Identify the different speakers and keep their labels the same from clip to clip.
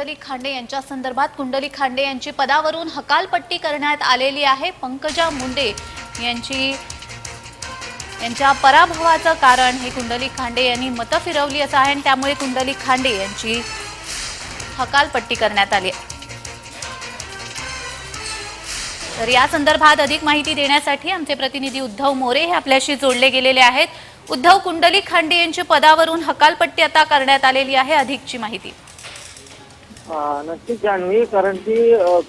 Speaker 1: कुंडली खांडे यांच्या संदर्भात कुंडली खांडे यांची पदावरून हकालपट्टी करण्यात आलेली आहे. पंकजा मुंडे यांची यांच्या पराभवाचं कारण हे कुंडली खांडे यांनी मतं फिरवली असं आहे आणि त्यामुळे कुंडली खांडे यांची हकालपट्टी करण्यात आली. आहे तर या संदर्भात अधिक माहिती देण्यासाठी आमचे प्रतिनिधी उद्धव मोरे हे आपल्याशी जोडले गेलेले आहेत. उद्धव कुंडली खांडे यांची पदावरून हकालपट्टी आता करण्यात आलेली आहे अधिकची माहिती.
Speaker 2: नक्कीच जान्हवी कारण की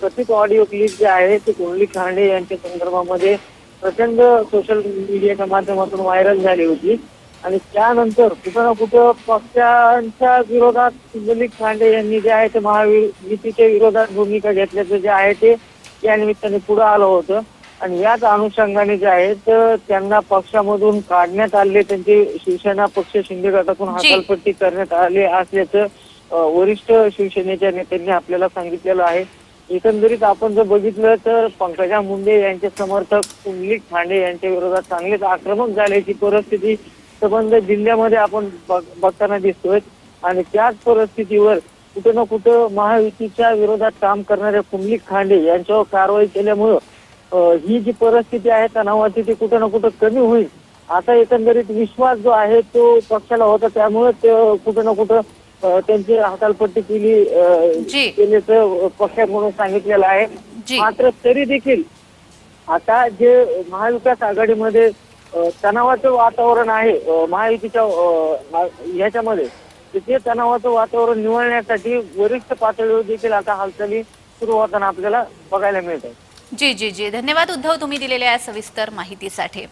Speaker 2: कथित ऑडिओ क्लिप जे आहे ते कुंडली खांडे यांच्या संदर्भामध्ये प्रचंड सोशल मीडियाच्या माध्यमातून व्हायरल झाली होती आणि त्यानंतर कुठं ना कुठं पक्षांच्या विरोधात कुंडली खांडे यांनी जे आहे ते महायुतीच्या विरोधात भूमिका घेतल्याचं जे आहे ते या निमित्ताने पुढे आलं होतं आणि याच अनुषंगाने जे आहे तर त्यांना पक्षामधून काढण्यात आले त्यांची शिवसेना पक्ष शिंदे गटातून. हकालपट्टी करण्यात आली असल्याचं वरिष्ठ शिवसेनेच्या नेत्यांनी आपल्याला सांगितलेलं आहे. एकंदरीत आपण जर बघितलं तर पंकजा मुंडे यांचे समर्थक कुंडली खांडे यांच्या विरोधात चांगलेच आक्रमक झाल्याची परिस्थिती संबंध जिल्ह्यामध्ये आपण बघ- बघताना दिसतोय. आणि त्याच परिस्थितीवर कुठं ना कुठं महायुतीच्या विरोधात काम करणाऱ्या कुंडली खांडे यांच्यावर कारवाई केल्यामुळं ही जी परिस्थिती आहे तणावाची ती कुठं ना कुठं कमी होईल. आता एकंदरीत विश्वास जो आहे तो पक्षाला होता त्यामुळे कुठं ना कुठं त्यांची हकालपट्टी केली. केल्याचं पक्षाकडून सांगितलेलं आहे. मात्र तरी देखील आता जे महाविकास आघाडीमध्ये तणावाचं वातावरण आहे महायुतीच्या ह्याच्यामध्ये ते तणावाचं वातावरण निवळण्यासाठी वरिष्ठ पातळीवर देखील आता हालचाली सुरू होताना आपल्याला बघायला मिळत आहे
Speaker 1: जी जी जी धन्यवाद उद्धव तुम्ही दिलेल्या सविस्तर माहितीसाठी